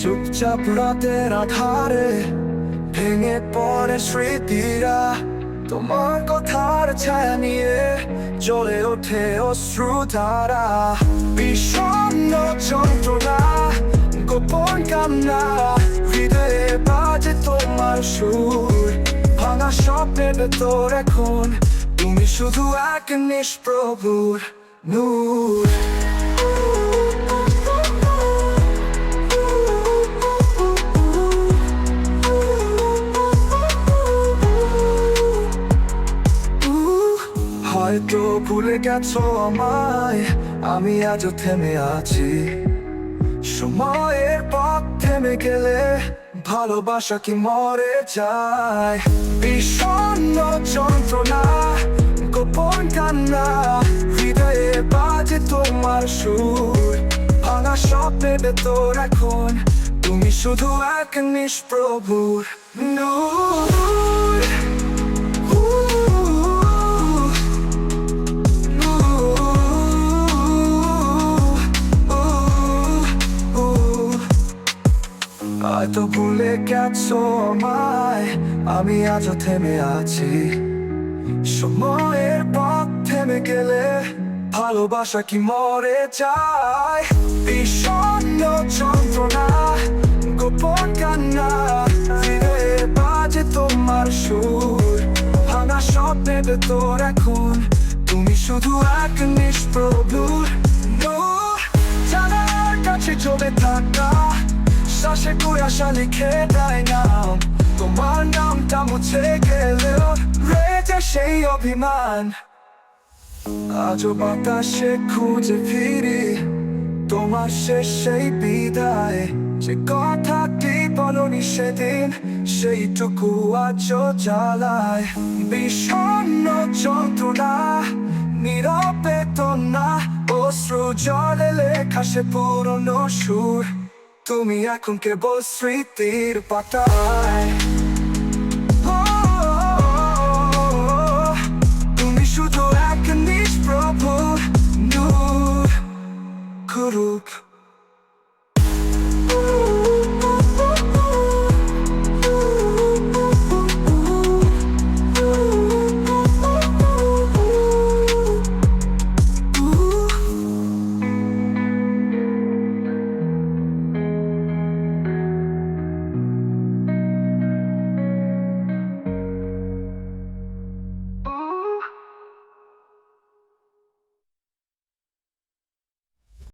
চুপচাপ রাতের আধারে ভেঙে পড়ে স্মৃতিরা। তোমার কথার ছায়া নিয়ে জ্বলে ওঠে অশ্রু ধারা বিষণ্ণ যন্ত্রণা, গোপন কান্না, হৃদয়ে বাজে তোমার সুর। ভাঙা স্বপ্নের ভেতর এখন তুমি শুধু এক নিষ্প্রভুর নূর। হয়তো ভুলে গেছো আমায়। আমি আজও থেমে আছি। সময়ের পথ থেমে গেলে ভালোবাসা কি মরে যায়? বিষণ্ণ যন্ত্রণা, গোপন কান্না, হৃদয়ে বাজে তোমার সুর। ভাঙা স্বপ্নের ভেতর এখন, তুমি শুধু এক নিষ্প্রভুর নূর। হয়তো ভুলে গেছো আমায়? আমি আজও থেমে আছি। সময়ের পথ থেমে গেলে ভালোবাসা কি মরে যায়? যন্ত্রণা, গোপন কান্না বাজে তোমার সুর। ভাঙা স্বপ্নের ভেতর এখন তুমি শুধু এক নিষ্প্রভুর শ্বাসে কুয়াশা লিখে দেয় নাম। তোমার নামটা মুছে গেলেও রয়েছে সেই অভিমান। আজও বাতাসে খুঁজে ফিরি। তোমার শেষ সেই বিদায়। যে কথাটি বলনি সেদিন, সেইটুকু আজও জ্বালায়। বিষণ্ণ যন্ত্রণা নীরবে না অশ্রু জলে লেখা সে পুরনো সুর। তুমি এখন কেবল স্মৃতির পাতায়। তুমি শুধু এক নিজ নূর কুরুপ